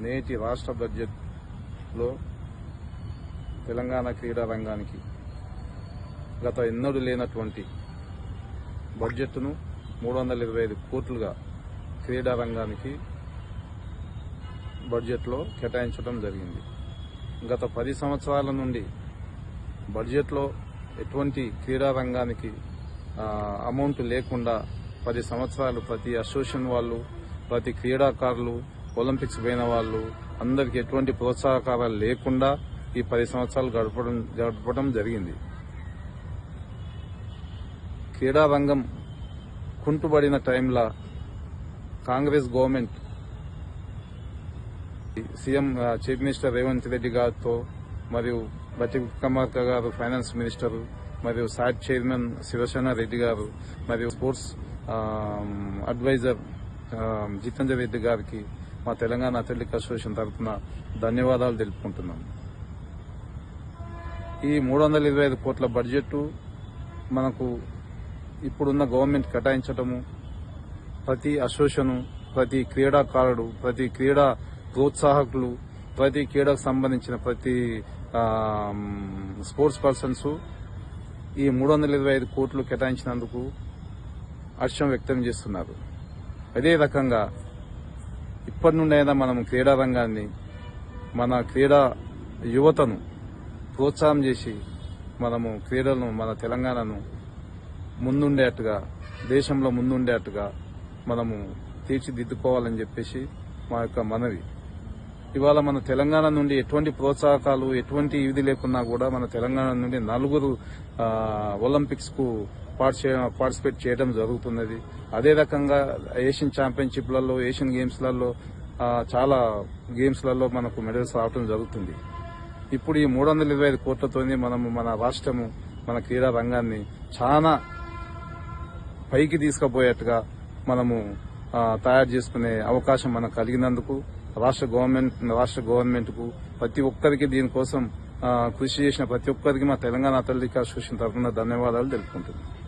నేటి రాష్ట్ర బడ్జెట్లో తెలంగాణ క్రీడా రంగానికి గత ఎన్నడూ లేనటువంటి బడ్జెట్ను మూడు వందల ఇరవై ఐదు కోట్లుగా క్రీడా రంగానికి బడ్జెట్లో కేటాయించడం జరిగింది. గత పది సంవత్సరాల నుండి బడ్జెట్లో ఎటువంటి క్రీడా రంగానికి అమౌంట్ లేకుండా పది సంవత్సరాలు ప్రతి అసోసియేషన్ వాళ్ళు ప్రతి క్రీడాకారులు ఒలింపిక్స్ పోయిన వాళ్ళు అందరికి ఎటువంటి ప్రోత్సాహకారాలు లేకుండా ఈ పది సంవత్సరాలు గడపడం గడపడం జరిగింది. క్రీడా రంగం కుంటుబడిన టైంలో Congress government CM chief minister Revanth Reddy గారితో మరియు బట్టి విక్రమార్క గారు ఫైనాన్స్ మినిస్టర్ మరియు సాట్ చైర్మన్ శివసేన రెడ్డి గారు మరియు స్పోర్ట్స్ అడ్వైజర్ జితేందర్ రెడ్డి గారికి మా తెలంగాణ అథ్లెటిక్ అసోసియేషన్ తరఫున ధన్యవాదాలు తెలుపుకుంటున్నాం. ఈ మూడు వందల ఇరవై ఐదు కోట్ల బడ్జెట్ మనకు ఇప్పుడున్న గవర్నమెంట్ కేటాయించటము ప్రతి అసోసియేషను ప్రతి క్రీడాకారుడు ప్రతి క్రీడా ప్రోత్సాహకులు ప్రతి క్రీడకు సంబంధించిన ప్రతి స్పోర్ట్స్ పర్సన్స్ ఈ మూడు వందల ఇరవై ఐదు కోట్లు కేటాయించినందుకు హర్షం వ్యక్తం చేస్తున్నారు. అదే రకంగా ఇప్పటి నుండైనా మనం క్రీడా రంగాన్ని మన క్రీడా యువతను ప్రోత్సాహం చేసి మనము క్రీడలను మన తెలంగాణను ముందుండేట్టుగా దేశంలో ముందుండేట్టుగా మనము తీర్చిదిద్దుకోవాలని చెప్పేసి మా యొక్క మనవి. ఇవాళ మన తెలంగాణ నుండి ఎటువంటి ప్రోత్సాహకాలు ఎటువంటి ఇది లేకున్నా కూడా మన తెలంగాణ నుండి నలుగురు ఒలింపిక్స్కు పార్టిసిపేట్ చేయడం జరుగుతున్నది. అదే రకంగా ఏషియన్ ఛాంపియన్షిప్లలో ఏషియన్ గేమ్స్లలో చాలా గేమ్స్లలో మనకు మెడల్స్ రావడం జరుగుతుంది. ఇప్పుడు ఈ మూడు వందల ఇరవై ఐదు కోట్లతోనే మనము మన రాష్ట్రము మన క్రీడా రంగాన్ని చాలా పైకి తీసుకుపోయేట్టుగా మనము తయారు చేసుకునే అవకాశం మనకు కలిగినందుకు రాష్ట్ర గవర్నమెంట్ రాష్ట్ర గవర్నమెంట్కు ప్రతి ఒక్కరికి దీనికోసం కృషి చేసిన ప్రతి ఒక్కరికి మా తెలంగాణ అథ్లెటిక్ అసోసియేషన్ తరఫున ధన్యవాదాలు తెలుపుకుంటున్నాను